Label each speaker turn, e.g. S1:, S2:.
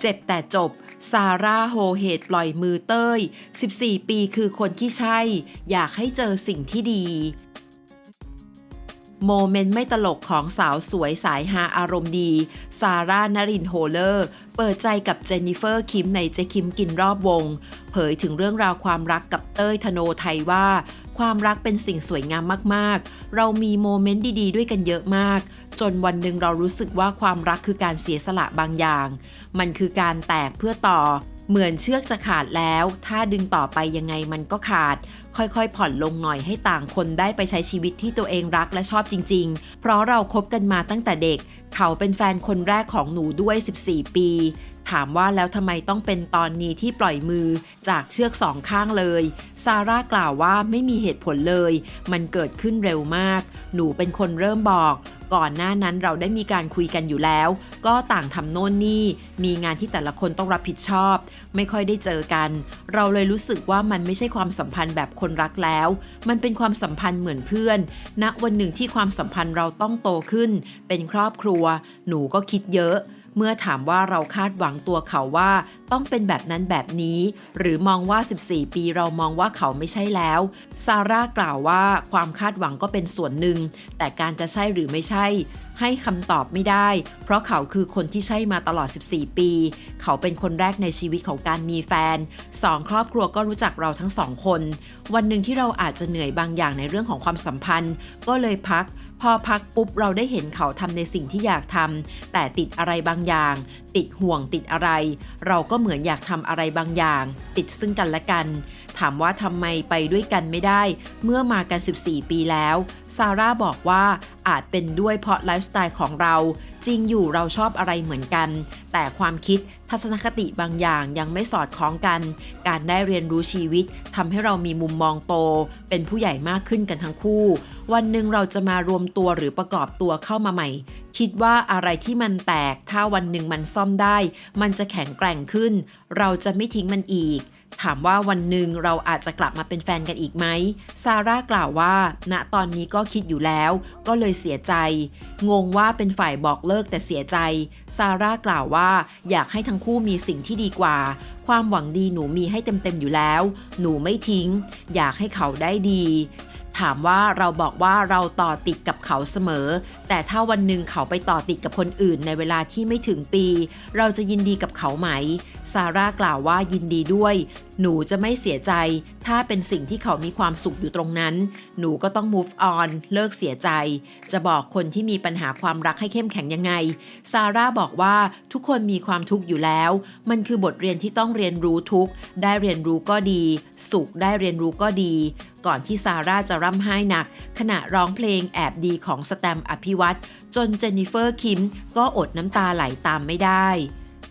S1: เจ็บแต่จบ ซาร่าโฮเฮดปล่อยมือเต้ย 14 ปีคือคนที่ใช่ อยากให้เจอสิ่งที่ดี โมเมนต์ไม่ตลกของสาวสวยสายฮาอารมณ์ดี ซาร่านรินโฮเลอร์ เปิดใจกับเจนนิเฟอร์คิมในเจคิมกินรอบวง เผยถึงเรื่องราวความรักกับเต้ยธโนไทยว่าความรักเป็นสิ่งสวยงามมาก ๆ เรามีโมเมนต์ดี ๆ ด้วยกันเยอะมาก จนวันหนึ่งเรารู้สึกว่าความรักคือการเสียสละบางอย่าง มันคือการแตกเพื่อต่อ เหมือนเชือกจะขาดแล้ว ถ้าดึงต่อไปยังไงมันก็ขาด ค่อยๆ ผ่อนลงหน่อยให้ต่างคนได้ไปใช้ชีวิตที่ตัวเองรักและชอบจริง ๆ เพราะเราคบกันมาตั้งแต่เด็ก เขาเป็นแฟนคนแรกของหนูด้วย 14 ปีถามว่าแล้วทำไมต้องเป็นตอนนี้ที่ปล่อยมือจากเชือกสองข้างเลย ซาร่ากล่าวว่าไม่มีเหตุผลเลย มันเกิดขึ้นเร็วมาก หนูเป็นคนเริ่มบอก ก่อนหน้านั้นเราได้มีการคุยกันอยู่แล้ว ก็ต่างทำโน่นนี่ มีงานที่แต่ละคนต้องรับผิดชอบ ไม่ค่อยได้เจอกัน เราเลยรู้สึกว่ามันไม่ใช่ความสัมพันธ์แบบคนรักแล้ว มันเป็นความสัมพันธ์เหมือนเพื่อนณวันหนึ่งที่ความสัมพันธ์เราต้องโตขึ้น เป็นครอบครัว หนูก็คิดเยอะ เมื่อถามว่าเราคาดหวังตัวเขาว่าต้องเป็นแบบนั้นแบบนี้ หรือมองว่า 14 ปีเรามองว่าเขาไม่ใช่แล้ว ซาร่ากล่าวว่าความคาดหวังก็เป็นส่วนหนึ่ง แต่การจะใช่หรือไม่ใช่ ให้คำตอบไม่ได้ เพราะเขาคือคนที่ใช่มาตลอด 14 ปี เขาเป็นคนแรกในชีวิตของการมีแฟนสองครอบครัวก็รู้จักเราทั้งสองคน วันหนึ่งที่เราอาจจะเหนื่อยบางอย่างในเรื่องของความสัมพันธ์ ก็เลยพัก พอพักปุ๊บเราได้เห็นเขาทำในสิ่งที่อยากทำแต่ติดอะไรบางอย่าง ติดห่วงติดอะไร เราก็เหมือนอยากทำอะไรบางอย่าง ติดซึ่งกันและกันถามว่าทำไมไปด้วยกันไม่ได้ เมื่อมากัน 14 ปีแล้ว ซาร่าบอกว่าอาจเป็นด้วยเพราะไลฟ์สไตล์ของเรา จริงอยู่เราชอบอะไรเหมือนกัน แต่ความคิดทัศนคติบางอย่างยังไม่สอดคล้องกัน การได้เรียนรู้ชีวิตทำให้เรามีมุมมองโต เป็นผู้ใหญ่มากขึ้นกันทั้งคู่ วันหนึ่งเราจะมารวมตัวหรือประกอบตัวเข้ามาใหม่ คิดว่าอะไรที่มันแตกถ้าวันหนึ่งมันซ่อมได้ มันจะแข็งแกร่งขึ้น เราจะไม่ทิ้งมันอีก ถามว่าวันหนึ่งเราอาจจะกลับมาเป็นแฟนกันอีกไหมซาร่ากล่าวว่า ณตอนนี้ก็คิดอยู่แล้ว ก็เลยเสียใจ งงว่าเป็นฝ่ายบอกเลิกแต่เสียใจ ซาร่ากล่าวว่า อยากให้ทั้งคู่มีสิ่งที่ดีกว่า ความหวังดีหนูมีให้เต็มๆอยู่แล้ว หนูไม่ทิ้ง อยากให้เขาได้ดีถามว่าเราบอกว่าเราต่อติดกับเขาเสมอ แต่ถ้าวันหนึ่งเขาไปต่อติดกับคนอื่นในเวลาที่ไม่ถึงปี เราจะยินดีกับเขาไหมซาร่ากล่าวว่ายินดีด้วย หนูจะไม่เสียใจ ถ้าเป็นสิ่งที่เขามีความสุขอยู่ตรงนั้น หนูก็ต้อง move on เลิกเสียใจ จะบอกคนที่มีปัญหาความรักให้เข้มแข็งยังไง ซาร่าบอกว่าทุกคนมีความทุกข์อยู่แล้ว มันคือบทเรียนที่ต้องเรียนรู้ทุกข์ได้เรียนรู้ก็ดี สุขได้เรียนรู้ก็ดี ก่อนที่ซาร่าจะร่ำไห้หนัก ขณะร้องเพลงแอบดีของสแตมอภิวัตรจนเจนนิเฟอร์คิมก็อดน้ำตาไหลตามไม่ได้